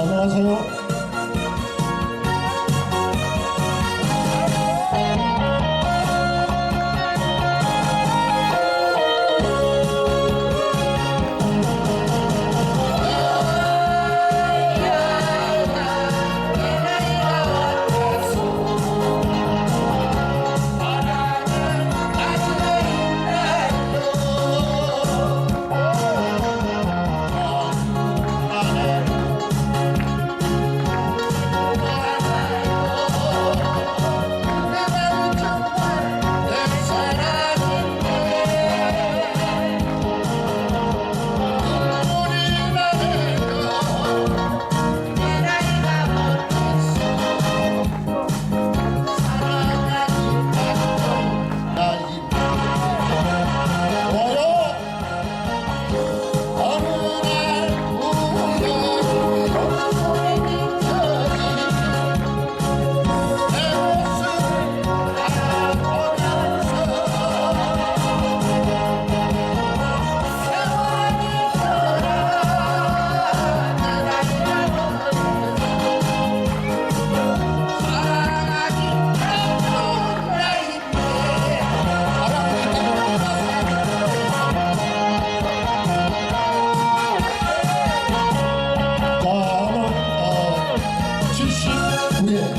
안녕하세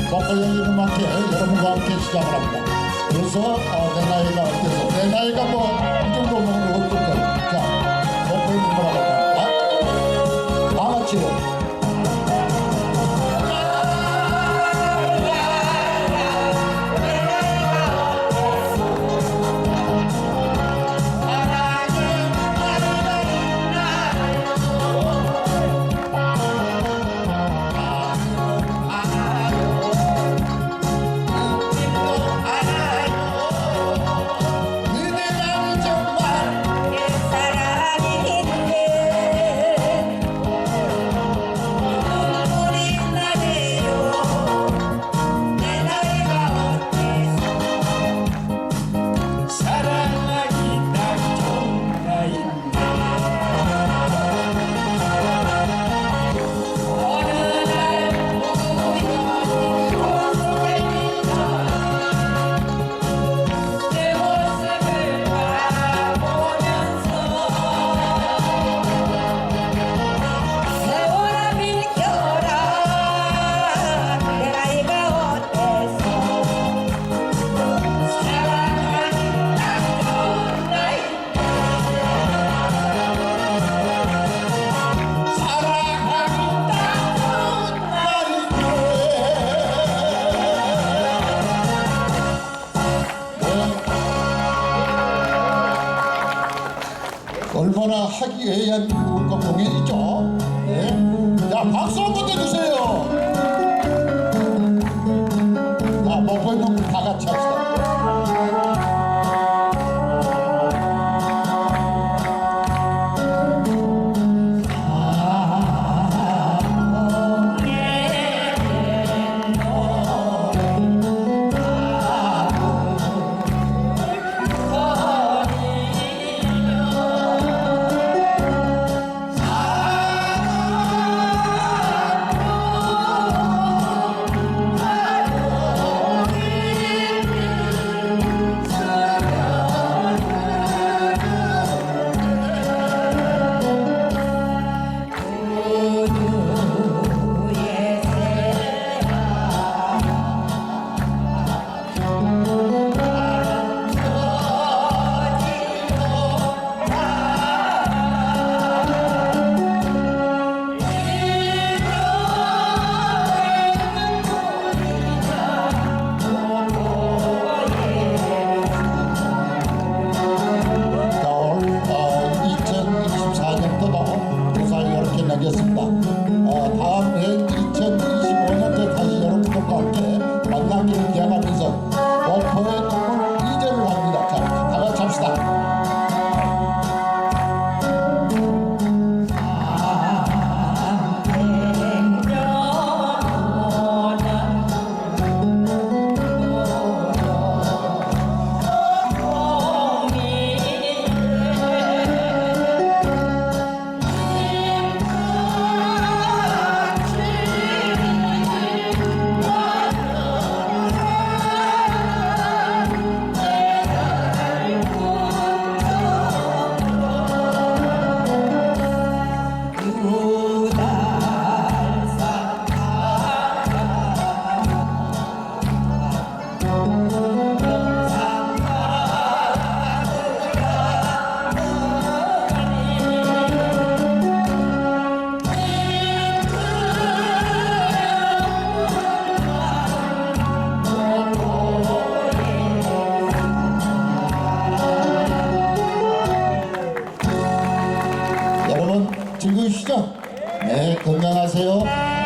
79회 먹거리 음악회 여러분과 함께 시작을 합니다. 그래서 어, 내 나이가 어때서 내 나이가 뭐 이 정도 먹는 얼마나 하기애애한 그것과 공연이죠. 네. 자, 박수 한번 내주세요. 자, 먹고 있는 다 같이 합시다. 我怎么办？ 하세요.